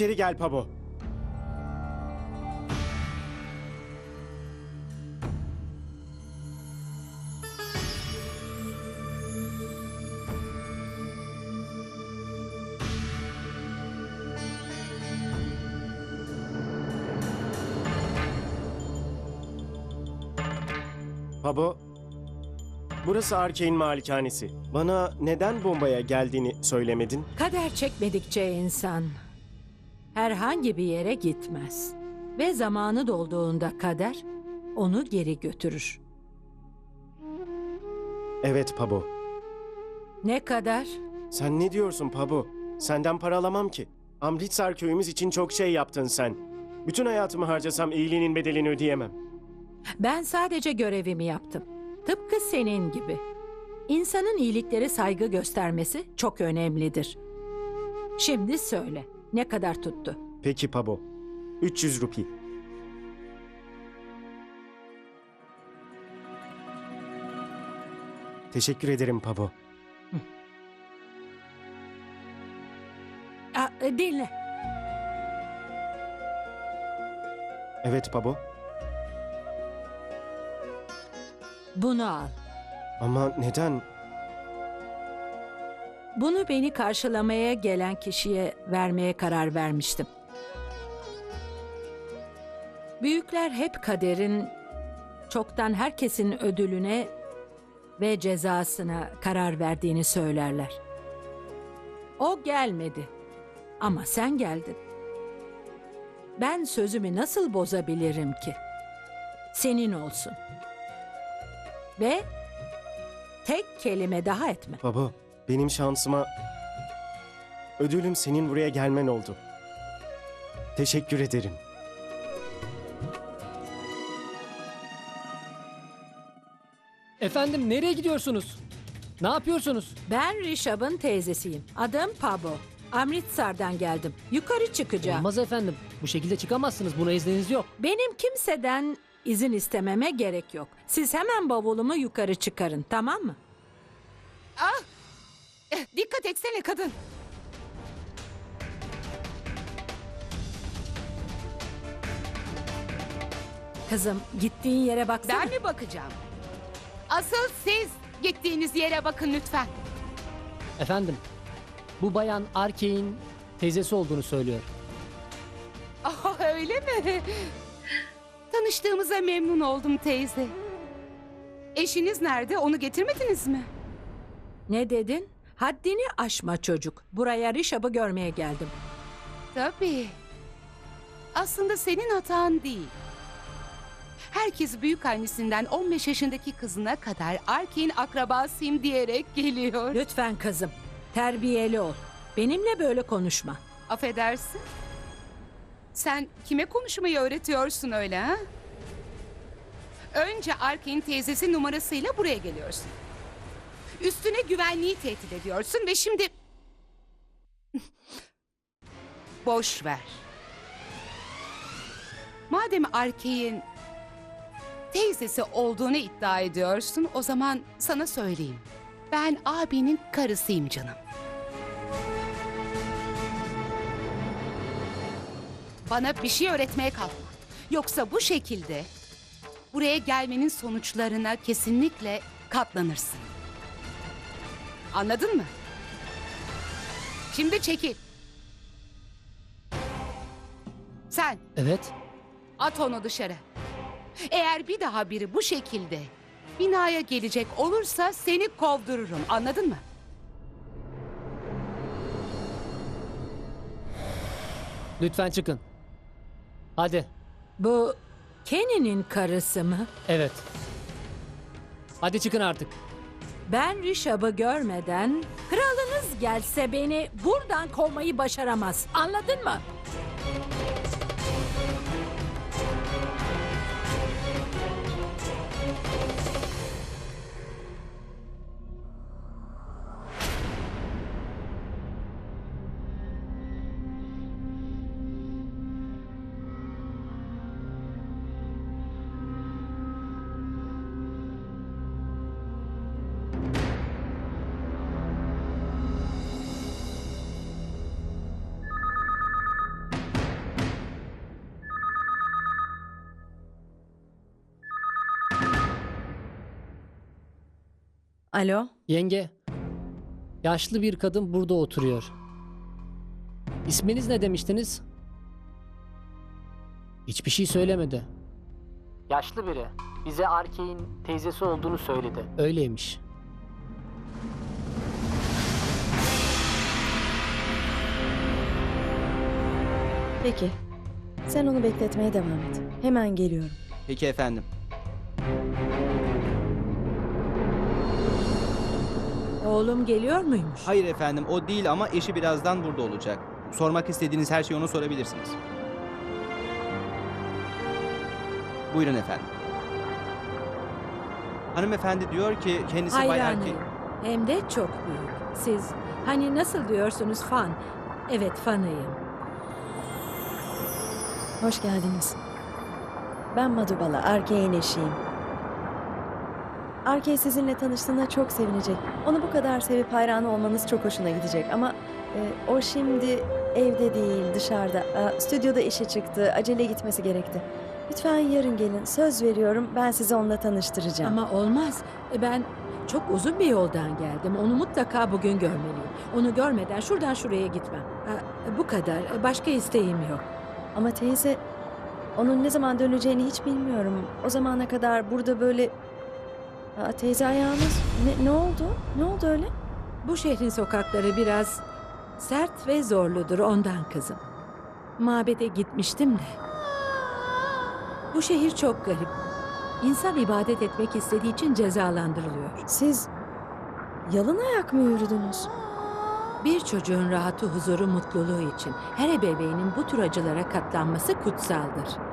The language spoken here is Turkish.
İçeri gel Pabo. Pabo, burası Arkane malikanesi. Bana neden bombaya geldiğini söylemedin? Kader çekmedikçe insan herhangi bir yere gitmez. Ve zamanı dolduğunda kader onu geri götürür. Evet Pabo. Ne kadar? Sen ne diyorsun Pabo? Senden para alamam ki. Amritsar köyümüz için çok şey yaptın sen. Bütün hayatımı harcasam iyiliğinin bedelini ödeyemem. Ben sadece görevimi yaptım. Tıpkı senin gibi. İnsanın iyiliklere saygı göstermesi çok önemlidir. Şimdi söyle, ne kadar tuttu? Peki Pabo. 300 rupi. Teşekkür ederim Pabo. Aa, e, dinle. Evet Pabo. Bunu al. Ama neden? Bunu beni karşılamaya gelen kişiye vermeye karar vermiştim. Büyükler hep kaderin çoktan herkesin ödülüne ve cezasına karar verdiğini söylerler. O gelmedi ama sen geldin. Ben sözümü nasıl bozabilirim ki? Senin olsun. Ve tek kelime daha etme. Pabo, benim şansıma ödülüm senin buraya gelmen oldu. Teşekkür ederim. Efendim nereye gidiyorsunuz? Ne yapıyorsunuz? Ben Rişab'ın teyzesiyim. Adım Pabo. Amritsar'dan geldim. Yukarı çıkacağım. Olmaz efendim. Bu şekilde çıkamazsınız. Buna izniniz yok. Benim kimseden izin istememe gerek yok. Siz hemen bavulumu yukarı çıkarın, tamam mı? Eh, Dikkat etsene kadın. Kızım, gittiğin yere baksana. Ben mi bakacağım? Asıl siz gittiğiniz yere bakın lütfen. Efendim bu bayan Arkey'in teyzesi olduğunu söylüyor. Ah öyle mi? Tanıştığımıza memnun oldum teyze. Eşiniz nerede? Onu getirmediniz mi? Ne dedin? Haddini aşma çocuk. Buraya Rişab'ı görmeye geldim. Tabii. Aslında senin hatan değil. Herkes büyük annesinden 15 yaşındaki kızına kadar Arkin akrabasıyım diyerek geliyor. Lütfen kızım, terbiyeli ol. Benimle böyle konuşma. Affedersin. Sen kime konuşmayı öğretiyorsun öyle ha? Önce Arkin teyzesi numarasıyla buraya geliyorsun. Üstüne güvenliği tehdit ediyorsun ve şimdi... Boş ver. Madem Arkin teyzesi olduğunu iddia ediyorsun o zaman sana söyleyeyim. Ben abinin karısıyım canım. Bana bir şey öğretmeye kalkma. Yoksa bu şekilde buraya gelmenin sonuçlarına kesinlikle katlanırsın. Anladın mı? Şimdi çekil. Sen Evet. at onu dışarı. Eğer bir daha biri bu şekilde binaya gelecek olursa seni kovdururum. Anladın mı? Lütfen çıkın. Hadi. Bu Kenny'nin karısı mı? Evet. Hadi çıkın artık. Ben Rişab'ı görmeden kralınız gelse beni buradan kovmayı başaramaz. Anladın mı? Alo, Yenge. Yaşlı bir kadın burada oturuyor. İsminiz ne demiştiniz? Hiçbir şey söylemedi. Yaşlı biri. Bize Arke'in teyzesi olduğunu söyledi. Öyleymiş. peki. Sen onu bekletmeye devam et. Hemen geliyorum. Peki efendim. Oğlum geliyor muymuş? Hayır efendim o değil ama eşi birazdan burada olacak. Sormak istediğiniz her şeyi ona sorabilirsiniz. Buyurun efendim. Hanımefendi diyor ki kendisi Bay Erkek. Hayranıyım. Hem de çok büyük. Siz hani nasıl diyorsunuz fan? Evet fanıyım. Hoş geldiniz. Ben Madubala, Arkey'in eşiyim. Arkey sizinle tanıştığına çok sevinecek. Onu bu kadar sevip hayranı olmanız çok hoşuna gidecek ama e, o şimdi evde değil, dışarıda. E, stüdyoda işe çıktı, acele gitmesi gerekti. Lütfen yarın gelin. Söz veriyorum ben sizi onunla tanıştıracağım. Ama olmaz. E, Ben çok uzun bir yoldan geldim. Onu mutlaka bugün görmeliyim. Onu görmeden şuradan şuraya gitmem. Ha, Bu kadar. E, Başka isteğim yok. Ama teyze, onun ne zaman döneceğini hiç bilmiyorum. O zamana kadar burada böyle... Aa, teyze ayağınız... Ne, ne oldu? Ne oldu öyle? Bu şehrin sokakları biraz sert ve zorludur ondan kızım. Mabede gitmiştim de. Bu şehir çok garip. İnsan ibadet etmek istediği için cezalandırılıyor. Siz yalın ayak mı yürüdünüz? Bir çocuğun rahatı, huzuru, mutluluğu için her ebeveynin bu tür acılara katlanması kutsaldır.